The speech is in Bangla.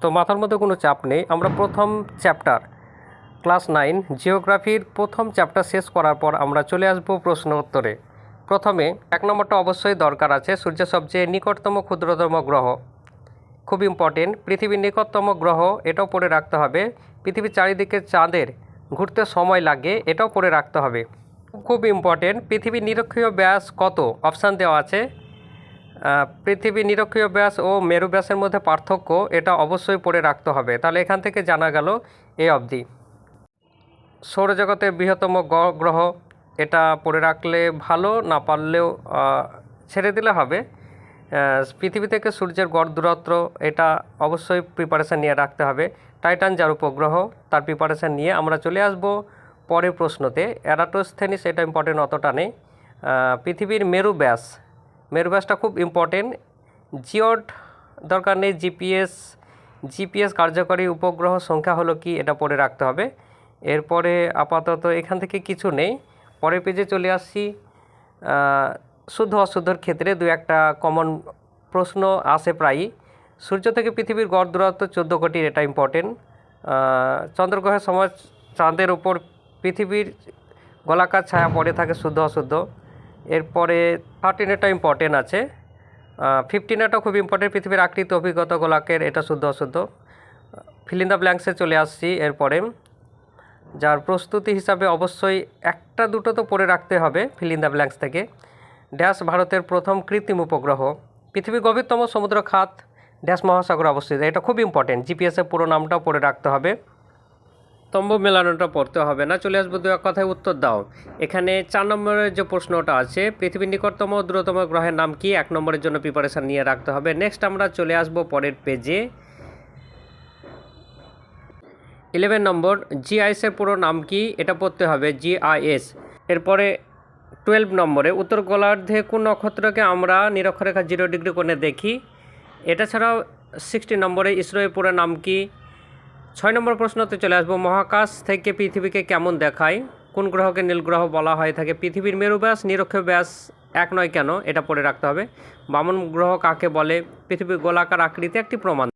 তো মাথার মধ্যে কোনো চাপ নেই। আমরা প্রথম চ্যাপ্টার ক্লাস নাইন জিওগ্রাফির প্রথম চ্যাপ্টার শেষ করার পর আমরা চলে আসব প্রশ্ন উত্তরে। প্রথমে, এক নম্বরটা অবশ্যই দরকার আছে, সূর্য সবচেয়ে নিকটতম ক্ষুদ্রতম গ্রহ। খুব ইম্পর্টেন্ট পৃথিবীর নিকটতম গ্রহ এটাও পড়ে রাখতে হবে। পৃথিবীর চারিদিকে চাঁদের ঘুরতে সময় লাগে, এটাও পড়ে রাখতে হবে। খুব ইম্পর্টেন্ট পৃথিবীর নিরক্ষীয় ব্যাস কত? অপশান দেওয়া আছে। আহ, পৃথিবীর নিরক্ষীয় ব্যাস ও মেরু ব্যাসের মধ্যে পার্থক্য এটা অবশ্যই পড়ে রাখতে হবে। তাহলে এখান থেকে জানা গেল এ অবধি। সৌরজগতের বৃহত্তম গ্রহ এটা পড়ে রাখলে ভালো না পারলেও ছেড়ে দিলে হবে। পৃথিবী থেকে সূর্যের গড় দূরত্ব এটা অবশ্যই প্রিপারেশান নিয়ে রাখতে হবে। টাইটান যার উপগ্রহ তার প্রিপারেশান নিয়ে আমরা চলে আসব পরের প্রশ্নতে। অ্যারাটোস্থেনিস এটা ইম্পর্টেন্ট অতটা নেই। পৃথিবীর মেরু ব্যাস মেরু ব্যাসটা খুব ইম্পর্টেন্ট জিওড দরকার নেই, জিপিএস জিপিএস কার্যকরী উপগ্রহ সংখ্যা হলো কি এটা পড়ে রাখতে হবে। এরপরে আপাতত এখান থেকে কিছু নেই। পরের পেজে চলে আসছি। শুদ্ধ অশুদ্ধর ক্ষেত্রে দু একটা কমন প্রশ্ন আসে প্রায়ই। সূর্য থেকে পৃথিবীর গড় দূরত্ব চোদ্দ কোটির এটা ইম্পর্টেন্ট চন্দ্রগ্রহের সময় চাঁদের উপর পৃথিবীর গোলাকার ছায়া পড়ে থাকে শুদ্ধ অশুদ্ধ। এরপরে থার্টিন এটা ইম্পর্টেন্ট আছে। ফিফটিন এটা খুব ইম্পর্টেন্ট পৃথিবীর আকৃতি, অভিজ্ঞতা, গোলাকের, এটা শুদ্ধ, অশুদ্ধ। ফিল দ্য ব্ল্যাঙ্কসে চলে আসছি এরপরে। যার প্রস্তুতি হিসাবে অবশ্যই একটা দুটো তো পড়ে রাখতে হবে ফিল দ্য ব্ল্যাঙ্কস থেকে। ড্যাশ ভারতের প্রথম কৃত্রিম উপগ্রহ। পৃথিবীর গভীরতম সমুদ্র খাত, ড্যাশ মহাসাগর অবস্থিত। এটা খুব ইম্পর্টেন্ট জিপিএসের পুরো নামটাও পড়ে রাখতে হবে। স্তম্ভ মেলানোটা পড়তে হবে না। চলে আসব দু এক কথায় উত্তর দাও। এখানে চার নম্বরের যে প্রশ্নটা আছে, পৃথিবীর নিকটতম ও দূরতম গ্রহের নাম কি? এক নম্বরের জন্য প্রিপারেশান নিয়ে রাখতে হবে। নেক্সট আমরা চলে আসব পরের পেজে ইলেভেন নম্বর জিআইএসের পুরো নাম কি? এটা পড়তে হবে জিআইএস এরপরে টুয়েলভ নম্বরে, উত্তর গোলার্ধে কোন নক্ষত্রকে আমরা নিরক্ষরেখা জিরো ডিগ্রি কোণে দেখি? এটা ছাড়াও সিক্সটি নম্বরে, ইসরোয়ের পুরো নাম কি? ছয় নম্বর প্রশ্নতে চলে আসব, মহাকাশ থেকে পৃথিবীকে কেমন দেখায়? কোন গ্রহকে নীল গ্রহ বলা হয় থাকে? পৃথিবীর মেরু ব্যাস নিরক্ষ ব্যাস এক নয় কেন? এটা পড়ে রাখতে হবে। বামন গ্রহ কাকে বলে? পৃথিবীর গোলাকার আকৃতি একটি প্রমাণ